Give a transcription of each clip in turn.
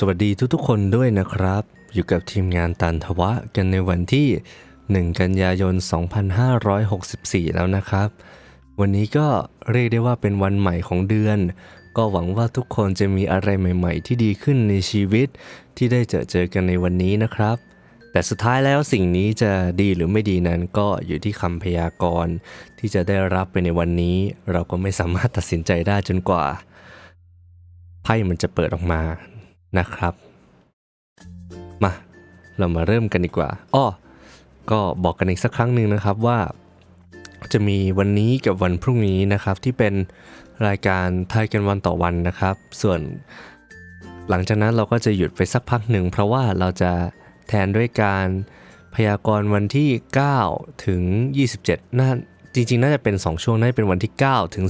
สวัสดีทุกๆคนด้วยนะครับ อยู่กับทีมงานตันทวะกันในวันที่ 1 กันยายน 2564 แล้วนะครับ วันนี้ก็เรียกได้ว่าเป็นวันใหม่ของเดือน ก็หวังว่าทุกคนจะมีอะไรใหม่ ๆ ที่ดีขึ้นในชีวิตที่ได้เจอเจอกันในวันนี้นะครับ แต่สุดท้ายแล้วสิ่งนี้จะดีหรือไม่ดีนั้นก็อยู่ที่คำพยากรณ์ที่จะได้รับไปในวันนี้ เราก็ไม่สามารถตัดสินใจได้จนกว่าไพ่มันจะเปิดออกมา นะครับ มาเรามาเริ่มกันดีกว่าอ้อก็บอกกันอีกสักครั้งหนึ่งนะครับว่าจะมีวันนี้กับวันพรุ่งนี้นะครับที่เป็นรายการไทยกันวันต่อวันนะครับ ส่วนหลังจากนั้นเราก็จะหยุดไปสักพักหนึ่ง เพราะว่าเราจะแทนด้วยการพยากรณ์วันที่ 9 ถึง 27น่าจริงๆ น่าจะเป็น 2 ช่วงน่าจะเป็นวันที่ 9 ถึง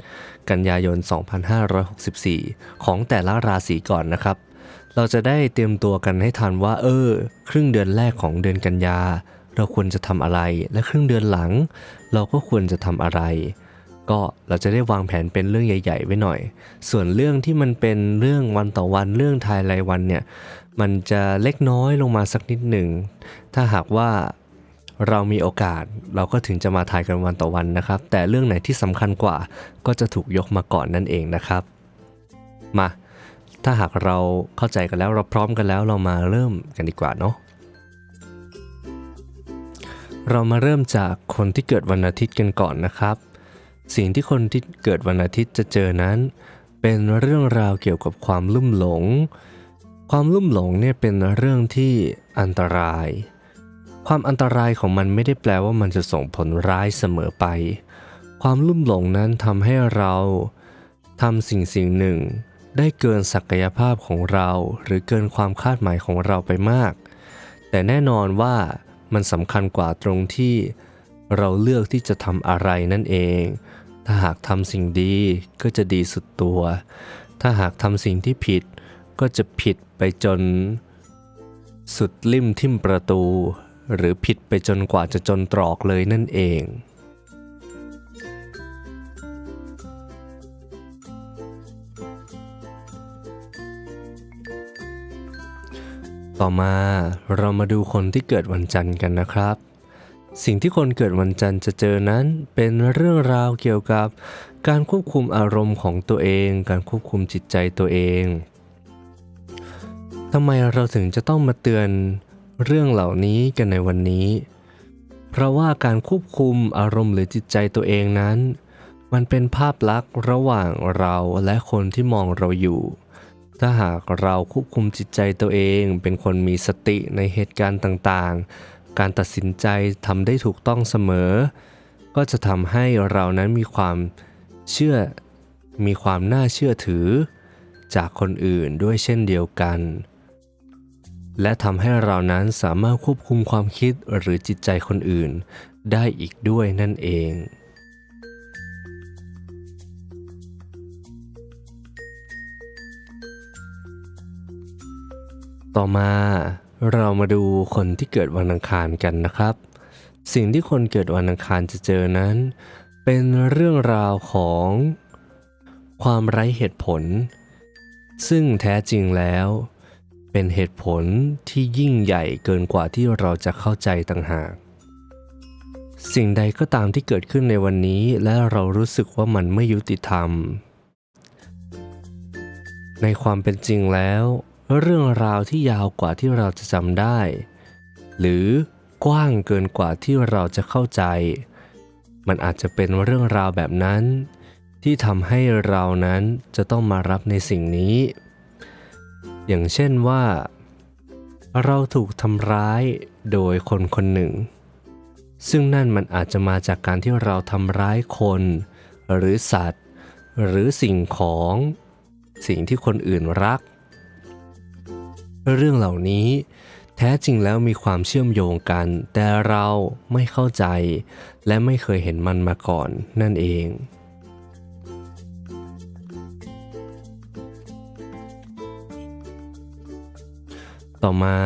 17 กันยายน 2564 ของแต่ละราศีก่อนนะครับ เราจะได้เตรียมตัวกันให้ทันว่า เออ ครึ่งเดือนแรกของเดือนกันยา เราควรจะทำอะไร และครึ่งเดือนหลัง เราก็ควรจะทำอะไร ก็เราจะได้วางแผนเป็นเรื่องใหญ่ ๆ ไว้หน่อย ส่วนเรื่องที่มันเป็นเรื่องวันต่อวันเรื่องทายรายวันเนี่ย มันจะเล็กน้อยลงมาสักนิดหนึ่ง ถ้าหากว่าเรามีโอกาสเราก็ถึงจะมาทายกันวันต่อวันนะครับ แต่เรื่องไหนที่สำคัญกว่าก็จะถูกยกมาก่อนนั่นเองนะครับ มา ถ้าหากเราเข้าใจกันแล้วเราพร้อมกันแล้วเรามาเริ่มกันดีกว่าเนาะเรามาเริ่มจากคนที่เกิดวันอาทิตย์กันก่อนนะครับ สิ่งที่คนที่เกิดวันอาทิตย์จะเจอนั้น เป็นเรื่องราวเกี่ยวกับความลุ่มหลง ความลุ่มหลงเนี่ยเป็นเรื่องที่อันตราย ความอันตรายของมันไม่ได้แปลว่ามันจะส่งผลร้ายเสมอไป ความลุ่มหลงนั้นทำให้เราทำสิ่งสิ่งหนึ่ง ได้เกินศักยภาพของเราหรือเกินความคาดหมายของเราไปมาก แต่แน่นอนว่ามันสำคัญกว่าตรงที่ เราเลือกที่จะทำอะไรนั่นเอง ถ้าหากทำสิ่งดีก็จะดีสุดตัว ถ้าหากทำสิ่งที่ผิด ก็จะผิดไปจน สุดลิ่มทิ่มประตู หรือผิดไปจนกว่าจะจนตรอกเลยนั่นเอง ต่อมาเรามาดูคนที่เกิดวันจันทร์กันนะครับ สิ่งที่คนเกิดวันจันทร์จะเจอนั้นเป็นเรื่องราวเกี่ยวกับ การควบคุมอารมณ์ของตัวเอง การควบคุมจิตใจตัวเองทำไมเราถึงจะต้องมาเตือนเรื่องเหล่านี้กันในวันนี้ เพราะว่าการควบคุมอารมณ์หรือจิตใจตัวเองนั้น มันเป็นภาพลักษณ์ระหว่างเราและคนที่มองเราอยู่ ถ้าหากเราควบคุมจิตใจตัวเอง เป็นคนมีสติในเหตุการณ์ต่างๆ การตัดสินใจทำได้ถูกต้องเสมอ ก็จะทำให้เรานั้นมีความเชื่อมีความน่าเชื่อถือ จากคนอื่นด้วยเช่นเดียวกัน และทำให้เรานั้นสามารถควบคุมความคิดหรือจิตใจคนอื่น ได้อีกด้วยนั่นเอง ต่อมาเรามาดูคนที่เกิดวันอังคารกันนะครับ สิ่งที่คนเกิดวันอังคารจะเจอนั้น เป็นเรื่องราวของความไร้เหตุผล ซึ่งแท้จริงแล้ว เป็นเหตุผลที่ยิ่งใหญ่เกินกว่าที่เราจะเข้าใจต่างหาก สิ่งใดก็ตามที่เกิดขึ้นในวันนี้และเรารู้สึกว่ามันไม่ยุติธรรม ในความเป็นจริงแล้ว เรื่องราวที่ยาวกว่าที่เราจะจำได้ หรือกว้างเกินกว่าที่เราจะเข้าใจ มันอาจจะเป็นเรื่องราวแบบนั้น ที่ทำให้เรานั้นจะต้องมารับในสิ่งนี้ อย่างเช่นว่า เราถูกทำร้ายโดยคนคนหนึ่ง ซึ่งนั่นมันอาจจะมาจากการที่เราทำร้ายคน หรือสัตว์ หรือสิ่งของ สิ่งที่คนอื่นรัก เรื่องเหล่านี้ แท้จริงแล้วมีความเชื่อมโยงกัน แต่เราไม่เข้าใจ และไม่เคยเห็นมันมาก่อนนั่นเองต่อมา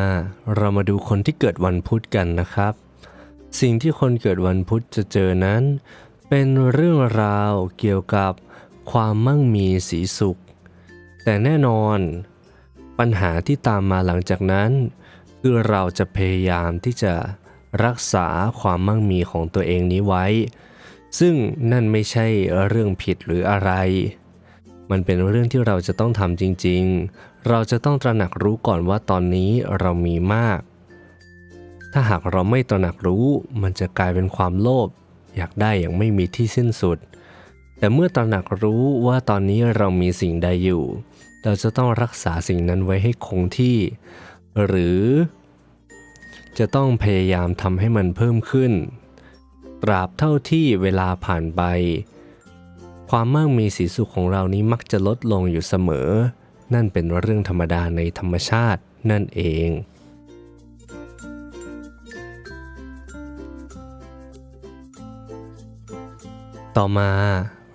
เรามาดูคนที่เกิดวันพุธกันนะครับ สิ่งที่คนเกิดวันพุธจะเจอนั้น เป็นเรื่องราวเกี่ยวกับความมั่งมีสีสุข แต่แน่นอน ปัญหาที่ตามมาหลังจากนั้น คือเราจะพยายามที่จะรักษาความมั่งมีของตัวเองนี้ไว้ ซึ่งนั่นไม่ใช่เรื่องผิดหรืออะไร มันเป็นเรื่องที่เราจะต้องทำจริง ๆ เราจะต้องตระหนักรู้ก่อนว่าตอนนี้เรามีมาก ถ้าหากเราไม่ตระหนักรู้มันจะกลายเป็นความโลภอยากได้อย่างไม่มีที่สิ้นสุด แต่เมื่อตระหนักรู้ว่าตอนนี้เรามีสิ่งใดอยู่ เราจะต้องรักษาสิ่งนั้นไว้ให้คงที่ หรือจะต้องพยายามทำให้มันเพิ่มขึ้น ตราบเท่าที่เวลาผ่านไป ความมั่งมีสีสุขของเรานี้มักจะลดลงอยู่เสมอ นั่นเป็นเรื่องธรรมดาในธรรมชาตินั่นเองต่อมา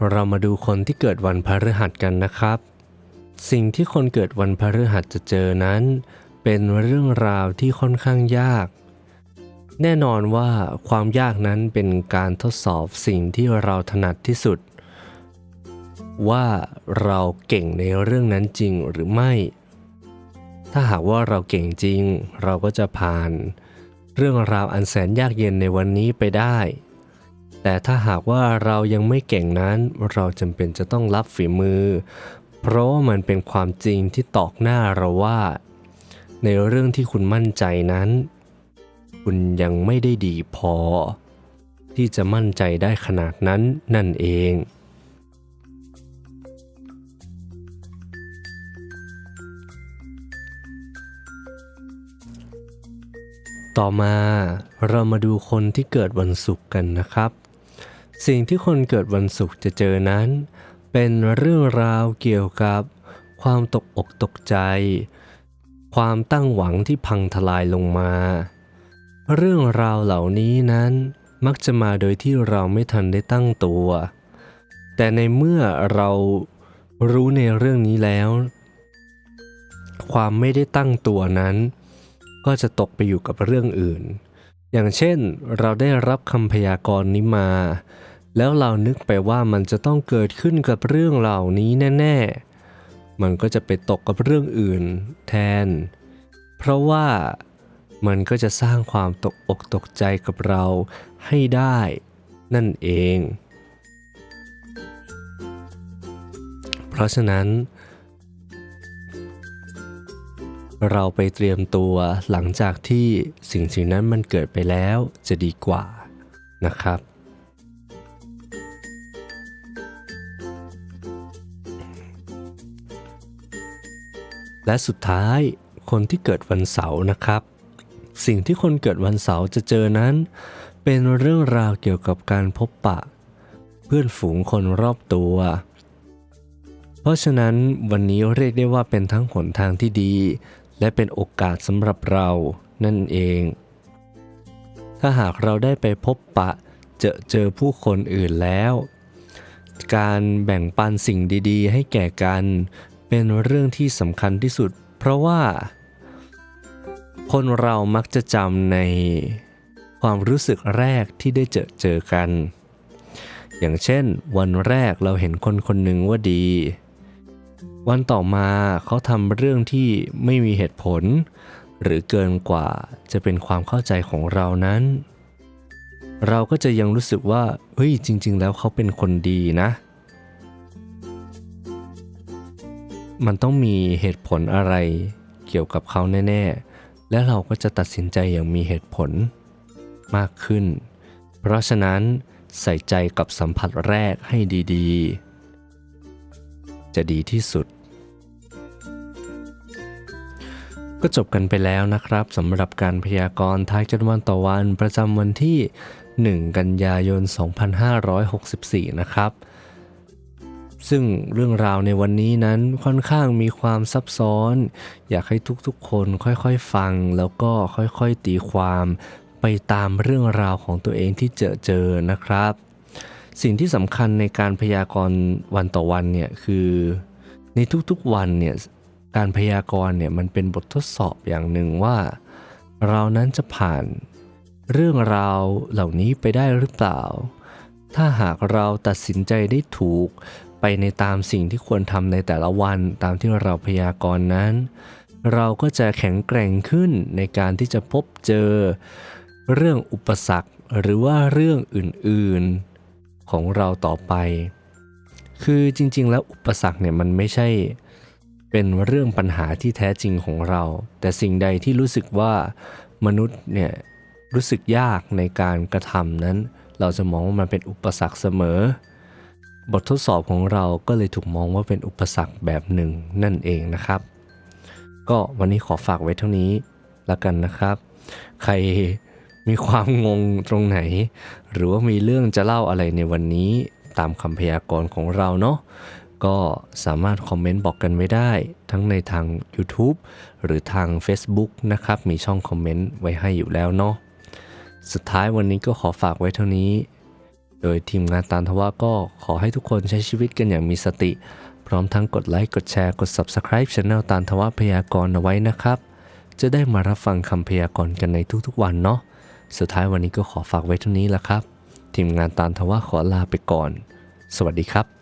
เรามาดูคนที่เกิดวันพฤหัสกันนะครับ สิ่งที่คนเกิดวันพฤหัสจะเจอนั้น เป็นเรื่องราวที่ค่อนข้างยาก แน่นอนว่าความยากนั้นเป็นการทดสอบสิ่งที่เราถนัดที่สุด ว่าเราเก่งในเรื่องนั้นจริงหรือไม่ ถ้าหากว่าเราเก่งจริง เราก็จะผ่าน เรื่องราวอันแสนยากเย็นในวันนี้ไปได้แต่ถ้าหากว่าเรายังไม่เก่งนั้น เราจำเป็นจะต้องรับฝีมือ เพราะว่ามันเป็นความจริงที่ตอกหน้าเราว่า ในเรื่องที่คุณมั่นใจนั้น คุณยังไม่ได้ดีพอ ที่จะมั่นใจได้ขนาดนั้นนั่นเอง ต่อมาเรามาดูคนที่เกิดวันศุกร์กันนะครับ สิ่งที่คนเกิดวันศุกร์จะเจอนั้นเเป็นเรื่องราวเกี่ยวกับความตกอกตกใจ ความตั้งหวังที่พังทลายลงมา เรื่องราวเหล่านี้นั้นมักจะมาโดยที่เราไม่ทันได้ตั้งตัว แต่ในเมื่อเรารู้ในเรื่องนี้แล้ว ความไม่ได้ตั้งตัวนั้น ก็จะตกไปอยู่กับเรื่องอื่น อย่างเช่นเราได้รับคำพยากรณ์นี้มา แล้วเรานึกไปว่ามันจะต้องเกิดขึ้นกับเรื่องเหล่านี้แน่ ๆ มันก็จะไปตกกับเรื่องอื่นแทน เพราะว่ามันก็จะสร้างความตกอกตกใจกับเราให้ได้ นั่นเอง เพราะฉะนั้น เราไปเตรียมตัวหลังจากที่สิ่งสิ่งนั้นมันเกิดไปแล้วจะดีกว่านะครับ และสุดท้ายคนที่เกิดวันเสาร์นะครับ สิ่งที่คนเกิดวันเสาร์จะเจอนั้น เป็นเรื่องราวเกี่ยวกับการพบปะ เพื่อนฝูงคนรอบตัว เพราะฉะนั้นวันนี้เรียกได้ว่าเป็นทั้งหนทางที่ดี และเป็นโอกาสสำหรับเรานั่นเอง ถ้าหากเราได้ไปพบปะเจอเจอผู้คนอื่นแล้ว การแบ่งปันสิ่งดี ๆ ให้แก่กัน เป็นเรื่องที่สำคัญที่สุด เพราะว่า คนเรามักจะจำในความรู้สึกแรกที่ได้เจอเจอกัน อย่างเช่น วันแรกเราเห็นคนคนหนึ่งว่าดี วันต่อมาเขาทำเรื่องที่ไม่มีเหตุผล หรือเกินกว่าจะเป็นความเข้าใจของเรานั้น เราก็จะยังรู้สึกว่าเฮ้ยจริง ๆ แล้วเขาเป็นคนดีนะ มันต้องมีเหตุผลอะไรเกี่ยวกับเขาแน่ ๆ และเราก็จะตัดสินใจอย่างมีเหตุผลมากขึ้น เพราะฉะนั้นใส่ใจกับสัมผัสแรกให้ดีๆ จะดีที่สุด ก็จบกันไปแล้วนะครับสำหรับการพยากรณ์ทายกันวันต่อวันประจำวันที่ 1 กันยายน 2564 นะครับ ซึ่งเรื่องราวในวันนี้นั้นค่อนข้างมีความซับซ้อน อยากให้ทุกๆ คนค่อยๆฟัง แล้วก็ค่อยๆตีความไปตามเรื่องราวของตัวเองที่เจอเจอนะครับ สิ่งที่สำคัญในการพยากรณ์วันต่อวันเนี่ยคือ ในทุกๆวันเนี่ยการพยากรณ์เนี่ยมันเป็นบททดสอบอย่างหนึ่งว่า เรานั้นจะผ่านเรื่องราวเหล่านี้ไปได้หรือเปล่า ถ้าหากเราตัดสินใจได้ถูก ไปในตามสิ่งที่ควรทำในแต่ละวันตามที่เราพยากรณ์นั้น เราก็จะแข็งแกร่งขึ้นในการที่จะพบเจอ เรื่องอุปสรรคหรือว่าเรื่องอื่นๆของเราต่อไป คือจริงๆ แล้วอุปสรรคเนี่ยมันไม่ใช่ เป็นเรื่องปัญหาที่แท้จริงของเรา แต่สิ่งใดที่รู้สึกว่ามนุษย์เนี่ยรู้สึกยากในการกระทำนั้น เราจะมองว่ามันเป็นอุปสรรคเสมอ บททดสอบของเราก็เลยถูกมองว่าเป็นอุปสรรคแบบหนึ่งนั่นเองนะครับ ก็วันนี้ขอฝากไว้เท่านี้แล้วกันนะครับ ใครมีความงงตรงไหน หรือว่ามีเรื่องจะเล่าอะไรในวันนี้ตามคำพยากรณ์ของเราเนาะก็สามารถคอมเมนต์บอกกันไว้ได้ ทั้งในทาง YouTube หรือทาง Facebook นะครับ มีช่องคอมเมนต์ไว้ให้อยู่แล้วเนาะสุดท้ายวันนี้ก็ขอฝากไว้เท่านี้ โดยทีมงานตานทว่าก็ขอให้ทุกคนใช้ชีวิตกันอย่างมีสติ พร้อมทั้งกดไลค์ กดแชร์ กด Subscribe Channel ตานทว่าพยากรณ์เอาไว้นะครับ จะได้มารับฟังคำพยากรณ์กันในทุกๆวันเนาะ สุดท้ายวันนี้ก็ขอฝากไว้เท่านี้ละครับ ทีมงานตานทว่าขอลาไปก่อน สวัสดีครับ